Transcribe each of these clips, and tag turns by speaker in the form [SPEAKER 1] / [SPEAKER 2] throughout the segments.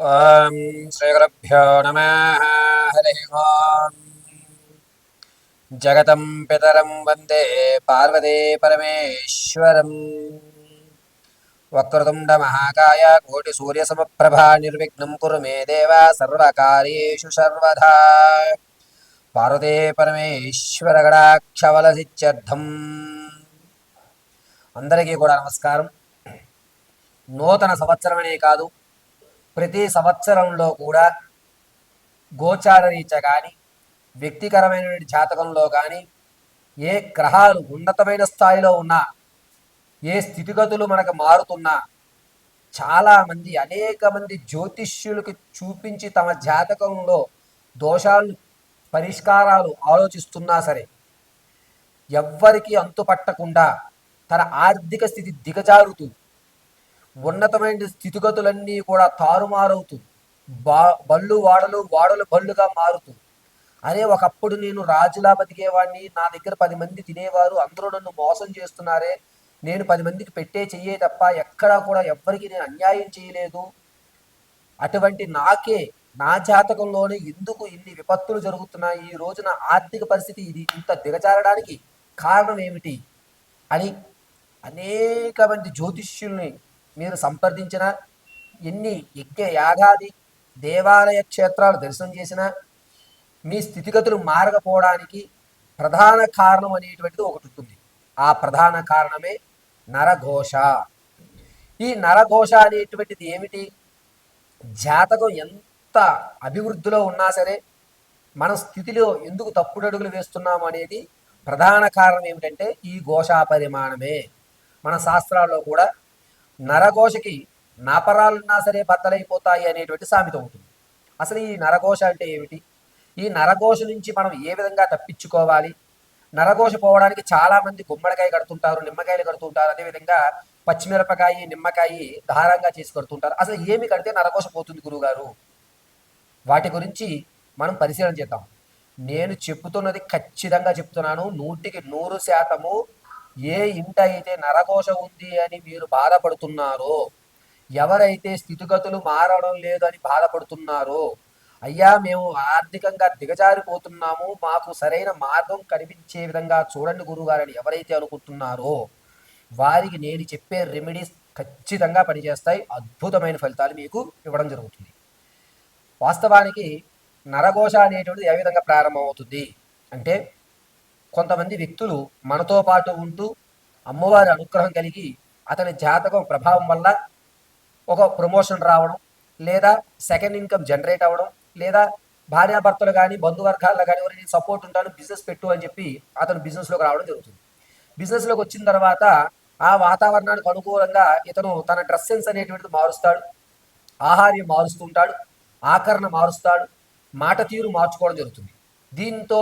[SPEAKER 1] ॐ श्रीगुरुभ्यो नमः हरिः ओम् जगतं पितरं वन्दे पार्वती परमेश्वरम् वक्रतुण्डमहाकाय कोटिसूर्यसमप्रभा निर्विघ्नं कुरु मे देव सर्वकार्येषु सर्वदा పార్వతే పరమేశ్వరగడాక్షవలసిత్యర్థం అందరికీ కూడా నమస్కారం నూతన సంవత్సరమనే కాదు ప్రతి సంవత్సరంలో కూడా గోచార రీత్యా కానీ వ్యక్తికరమైన జాతకంలో కానీ ఏ గ్రహాలు ఉన్నతమైన స్థాయిలో ఉన్నా ఏ స్థితిగతులు మనకు మారుతున్నా చాలామంది అనేక మంది జ్యోతిష్యులకు చూపించి తమ జాతకంలో దోషాలను పరిష్కారాలు ఆలోచిస్తున్నా సరే ఎవ్వరికి అంతుపట్టకుండా తన ఆర్థిక స్థితి దిగజారుతూ ఉన్నతమైన స్థితిగతులన్నీ కూడా తారుమారవుతూ బా బళ్ళు వాడలు వాడలు బళ్ళుగా మారుతూ అరే ఒకప్పుడు నేను రాజులా బతికేవాడిని నా దగ్గర పది మంది తినేవారు అందరూ నన్ను మోసం చేస్తున్నారే నేను పది మందికి పెట్టే చెయ్యే తప్ప ఎక్కడా కూడా ఎవ్వరికి నేను అన్యాయం చేయలేదు. అటువంటి నాకే నా జాతకంలోనే ఎందుకు ఇన్ని విపత్తులు జరుగుతున్నాయి? ఈ రోజున ఆర్థిక పరిస్థితి ఇది ఇంత దిగజారడానికి కారణం ఏమిటి? అని అనేక మంది జ్యోతిష్యుల్ని మీరు సంప్రదించిన ఎన్ని యజ్ఞ యాగాది దేవాలయ క్షేత్రాలు దర్శనం చేసినా మీ స్థితిగతులు మారకపోవడానికి ప్రధాన కారణం అనేటువంటిది ఒకటి ఉంటుంది. ఆ ప్రధాన కారణమే నరఘోష. ఈ నరఘోష అనేటువంటిది ఏమిటి? జాతకం ఎంత అభివృద్ధిలో ఉన్నా సరే మన స్థితిలో ఎందుకు తప్పుడు అడుగులు వేస్తున్నాము అనేది ప్రధాన కారణం ఏమిటంటే ఈ ఘోషా పరిమాణమే మన శాస్త్రాల్లో కూడా నరఘోషకి నాపరాలున్నా సరే బద్దలైపోతాయి అనేటువంటి సామెత ఉంటుంది. అసలు ఈ నరఘోష అంటే ఏమిటి? ఈ నరఘోష నుంచి మనం ఏ విధంగా తప్పించుకోవాలి? నరఘోష పోవడానికి చాలా మంది గుమ్మడికాయ కడుతుంటారు నిమ్మకాయలు కడుతుంటారు అదేవిధంగా పచ్చిమిరపకాయ నిమ్మకాయ దారంగా చేసి కడుతుంటారు. అసలు ఏమి కడితే నరఘోష పోతుంది గురువుగారు వాటి గురించి మనం పరిశీలన చేద్దాం. నేను చెప్తున్నది ఖచ్చితంగా చెప్తున్నాను నూటికి నూరు శాతము ఏ ఇంట అయితే నరఘోష ఉంది అని మీరు బాధపడుతున్నారో ఎవరైతే స్థితిగతులు మారడం లేదు అని బాధపడుతున్నారో అయ్యా మేము ఆర్థికంగా దిగజారిపోతున్నాము మాకు సరైన మార్గం కనిపించే విధంగా చూడండి గురుగారని ఎవరైతే అనుకుంటున్నారో వారికి నేను చెప్పే రెమెడీస్ ఖచ్చితంగా పనిచేస్తాయి అద్భుతమైన ఫలితాలు మీకు ఇవ్వడం జరుగుతుంది. వాస్తవానికి నరఘోష అనేటువంటిది ఏ విధంగా ప్రారంభమవుతుంది? అంటే కొంతమంది వ్యక్తులు మనతో పాటు ఉంటూ అమ్మవారి అనుగ్రహం కలిగి అతని జాతకం ప్రభావం వల్ల ఒక ప్రమోషన్ రావడం లేదా సెకండ్ ఇన్కమ్ జనరేట్ అవ్వడం లేదా భార్యాభర్తలు కానీ బంధువర్గాల్లో కానీ ఎవరైనా సపోర్ట్ ఉంటాను బిజినెస్ పెట్టు అని చెప్పి అతను బిజినెస్లోకి రావడం జరుగుతుంది. బిజినెస్లోకి వచ్చిన తర్వాత ఆ వాతావరణానికి అనుకూలంగా ఇతను తన డ్రెస్ సెన్స్ అనేటువంటిది మారుస్తాడు. ఆహార్యం మారుస్తుంటాడు ఆకరణ మారుస్తాడు. మాట తీరు మార్చుకోవడం జరుగుతుంది. దీంతో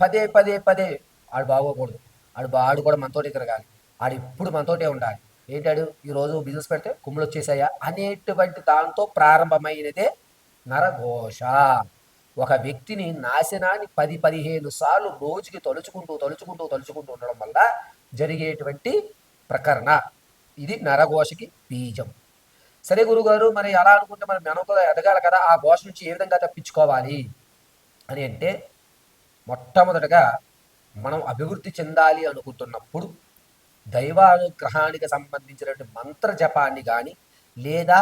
[SPEAKER 1] పదే పదే పదే ఆడు బాగోకూడదు. ఆడు బాడు కూడా మనతోటి తిరగాలి. ఆడు ఇప్పుడు మనతోటే ఉండాలి. ఏంటాడు? ఈరోజు బిజినెస్ పెడితే కుమ్ములు వచ్చేసాయా? అనేటువంటి దాంతో ప్రారంభమైనదే నరఘోష. ఒక వ్యక్తిని నాశనాన్ని పది పదిహేను సార్లు రోజుకి తలుచుకుంటూ తలుచుకుంటూ తలుచుకుంటూ ఉండడం వల్ల జరిగేటువంటి ప్రకరణ. ఇది నరఘోషకి బీజం. సరే గురుగారు మరి అలా అనుకుంటే మనం కూడా ఎదగాలి కదా? ఆ ఘోష నుంచి ఏ విధంగా తప్పించుకోవాలి? అని అంటే మొట్టమొదటగా మనం అభివృద్ధి చెందాలి అనుకుంటున్నప్పుడు దైవానుగ్రహానికి సంబంధించినటువంటి మంత్ర జపాన్ని కానీ లేదా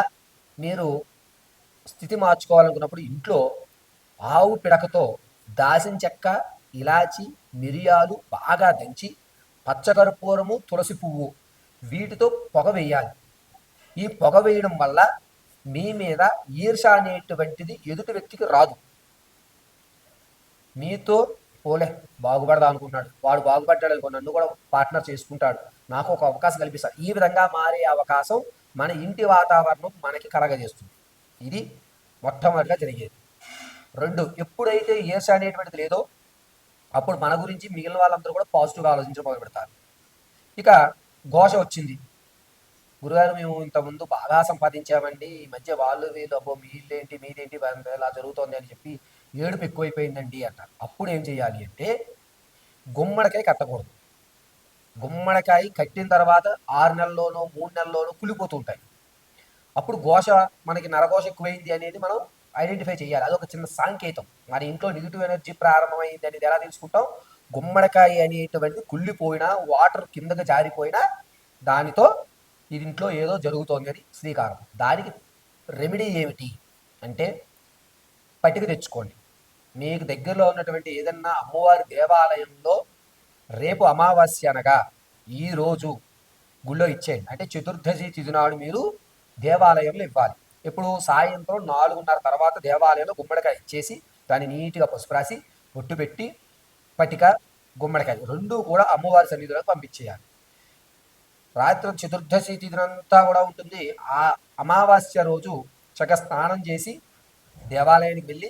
[SPEAKER 1] మీరు స్థితి మార్చుకోవాలనుకున్నప్పుడు ఇంట్లో ఆవు పిడకతో దాసిన చెక్క ఇలాచి మిరియాలు బాగా దంచి పచ్చకర్పూరము తులసి పువ్వు వీటితో పొగ వేయాలి. ఈ పొగ వేయడం వల్ల మీ మీద ఈర్ష అనేటువంటిది ఎదుటి వ్యక్తికి రాదు. మీతో పోలే బాగుపడదా అనుకుంటున్నాడు. వాడు బాగుపడ్డాడు అనుకో నన్ను కూడా పార్ట్నర్ చేసుకుంటాడు. నాకు ఒక అవకాశం కల్పిస్తాడు ఈ విధంగా మారే అవకాశం మన ఇంటి వాతావరణం మనకి కలగజేస్తుంది. ఇది మొట్టమొదటిగా జరిగేది. రెండు ఎప్పుడైతే ఏస అనేటువంటిది లేదో అప్పుడు మన గురించి మిగిలిన వాళ్ళందరూ కూడా పాజిటివ్గా ఆలోచించడం మొదలు పెడతారు ఇక ఘోష వచ్చింది. గురుగారు మేము ఇంతకుముందు బాగా సంపాదించామండి. ఈ మధ్య వాళ్ళు వీళ్ళు అబ్బో మీళ్ళేంటి మీదేంటి ఇలా జరుగుతోంది అని చెప్పి ఏడుపు ఎక్కువైపోయిందండి అంటారు అప్పుడు ఏం చేయాలి అంటే గుమ్మడికాయ కట్టకూడదు. గుమ్మడికాయ కట్టిన తర్వాత ఆరు నెలల్లోనో మూడు నెలల్లోనో కులిపోతుంటాయి అప్పుడు ఘోష మనకి నరఘోష ఎక్కువైంది అనేది మనం ఐడెంటిఫై చేయాలి. అదొక చిన్న సాంకేతం. మరి ఇంట్లో నెగిటివ్ ఎనర్జీ ప్రారంభమైంది అనేది ఎలా తెలుసుకుంటాం? గుమ్మడికాయ అనేటువంటి కుళ్ళిపోయినా వాటర్ కిందకి జారిపోయినా దానితో ఇది ఇంట్లో ఏదో జరుగుతోంది అని శ్రీకారం. దానికి రెమెడీ ఏమిటి? అంటే పట్టిక తెచ్చుకోండి. మీకు దగ్గరలో ఉన్నటువంటి ఏదన్నా అమ్మవారి దేవాలయంలో రేపు అమావాస్య అనగా ఈరోజు గుళ్ళో ఇచ్చేయండి. అంటే చతుర్దశి తిథినాడు మీరు దేవాలయంలో ఇవ్వాలి. ఇప్పుడు సాయంత్రం నాలుగున్నర తర్వాత దేవాలయంలో గుమ్మడికాయ ఇచ్చేసి దాన్ని నీట్గా పసుపు రాసి ఒట్టు పెట్టి పటిక గుమ్మడికాయ రెండు కూడా అమ్మవారి సన్నిధిలోకి పంపించేయాలి. రాత్రి చతుర్దశి తిథినంతా కూడా ఉంటుంది. ఆ అమావాస్య రోజు చక్క స్నానం చేసి దేవాలయానికి వెళ్ళి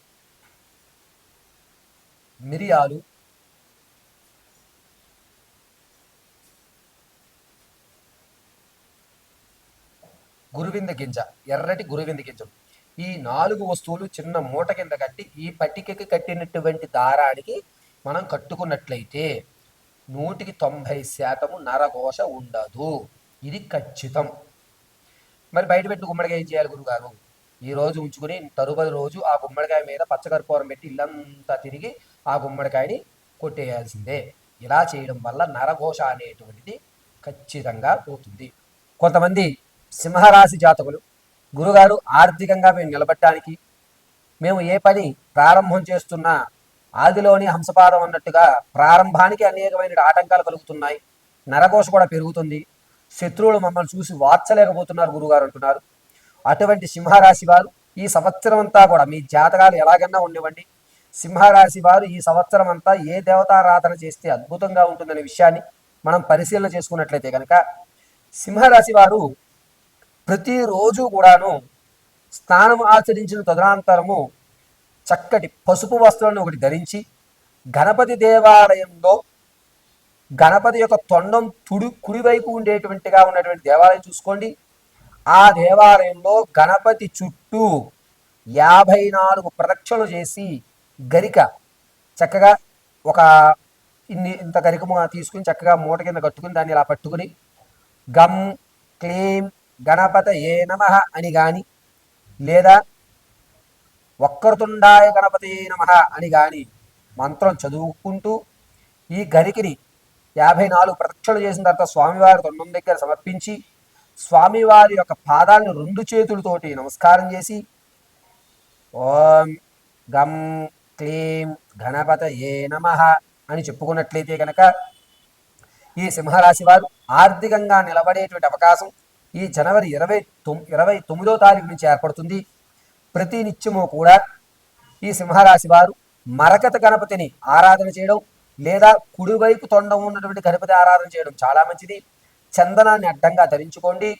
[SPEAKER 1] మిరియాలు. గురువింద గింజ ఎర్రటి గురువింద గింజలు ఈ నాలుగు వస్తువులు చిన్న మూట కింద కట్టి ఈ పట్టికకి కట్టినటువంటి దారానికి మనం కట్టుకున్నట్లయితే నూటికి తొంభై శాతము నరఘోష ఉండదు. ఇది ఖచ్చితం. మరి బయట పెట్టి గుమ్మడికాయ చేయాలి గురుగారు? ఈ రోజు ఉంచుకుని తరువాత రోజు ఆ గుమ్మడికాయ మీద పచ్చకర్పూరం పెట్టి ఇల్లంతా తిరిగి ఆ గుమ్మడికాయని కొట్టేయాల్సిందే. ఇలా చేయడం వల్ల నరఘోష అనేటువంటిది ఖచ్చితంగా పోతుంది. కొంతమంది సింహరాశి జాతకులు గురుగారు ఆర్థికంగా మేము నిలబట్టడానికి మేము ఏ పని ప్రారంభం చేస్తున్నా ఆదిలోని హంసపాదం అన్నట్టుగా ప్రారంభానికి అనేకమైన ఆటంకాలు కలుగుతున్నాయి. నరఘోష కూడా పెరుగుతుంది. శత్రువులు మమ్మల్ని చూసి వార్చలేకపోతున్నారు గురుగారు అంటున్నారు. అటువంటి సింహరాశి వారు ఈ సంవత్సరం అంతా కూడా మీ జాతకాలు ఎలాగన్నా ఉండేవండి సింహరాశి వారు ఈ సంవత్సరం అంతా ఏ దేవతారాధన చేస్తే అద్భుతంగా ఉంటుందనే విషయాన్ని మనం పరిశీలన చేసుకున్నట్లయితే కనుక సింహరాశి వారు ప్రతిరోజు కూడాను స్నానం ఆచరించిన తదనంతరము చక్కటి పసుపు వస్త్రాలను ఒకటి ధరించి గణపతి దేవాలయంలో గణపతి యొక్క తొండం తుడి కుడివైపు ఉండేటువంటిగా ఉన్నటువంటి దేవాలయం చూసుకోండి. ఆ దేవాలయంలో గణపతి చుట్టూ యాభై నాలుగు ప్రదక్షిణలు చేసి గరిక. చక్కగా ఒక ఇన్ని ఇంత గరిక తీసుకుని చక్కగా మూట కింద కట్టుకుని దాన్ని ఇలా పట్టుకుని గమ్ క్లీం గణపత ఏ నమ అని కానీ లేదా ఒక్కరుతుండాయ గణపతి నమ అని కానీ మంత్రం చదువుకుంటూ ఈ గరికిని యాభై నాలుగు ప్రదక్షిణలు చేసిన తర్వాత స్వామివారి తొండం దగ్గర సమర్పించి స్వామివారి యొక్క పాదాలను రెండు చేతులతోటి నమస్కారం చేసి ఓం గం క్లీం గణపత ఏ నమ అని చెప్పుకున్నట్లయితే కనుక ఈ సింహరాశి వారు ఆర్థికంగా నిలబడేటువంటి అవకాశం ఈ జనవరి ఇరవై తొమ్ ఇరవై తొమ్మిదో తారీఖు నుంచి ఏర్పడుతుంది. ప్రతి నిత్యము కూడా ఈ సింహరాశి వారు మరకత గణపతిని ఆరాధన చేయడం లేదా కుడివైపు తొండం ఉన్నటువంటి గణపతి ఆరాధన చేయడం చాలా మంచిది. చందనాన్ని అడ్డంగా ధరించుకోండి.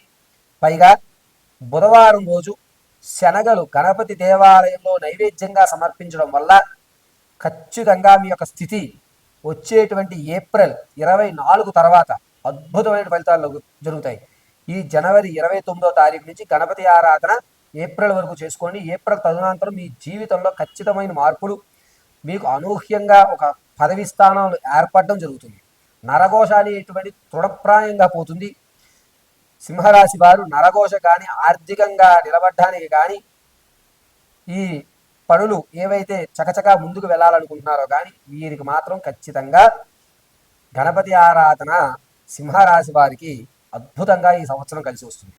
[SPEAKER 1] పైగా బుధవారం రోజు శనగలు గణపతి దేవాలయంలో నైవేద్యంగా సమర్పించడం వల్ల ఖచ్చితంగా మీ యొక్క స్థితి వచ్చేటువంటి ఏప్రిల్ ఇరవై నాలుగు తర్వాత అద్భుతమైన ఫలితాలు జరుగుతాయి. ఈ జనవరి ఇరవై తొమ్మిదో తారీఖు నుంచి గణపతి ఆరాధన ఏప్రిల్ వరకు చేసుకోండి. ఏప్రిల్ తదనంతరం మీ జీవితంలో ఖచ్చితమైన మార్పులు మీకు అనూహ్యంగా ఒక పదవి స్థానాలు ఏర్పడడం జరుగుతుంది. నరఘోష అనేటువంటి తృఢప్రాయంగా పోతుంది. సింహరాశి వారు నరఘోష కానీ ఆర్థికంగా నిలబడడానికి కానీ ఈ పనులు ఏవైతే చకచకా ముందుకు వెళ్ళాలనుకుంటున్నారో కానీ వీరికి మాత్రం ఖచ్చితంగా గణపతి ఆరాధన సింహరాశి వారికి అద్భుతంగా ఈ సంవత్సరం కలిసి వస్తుంది.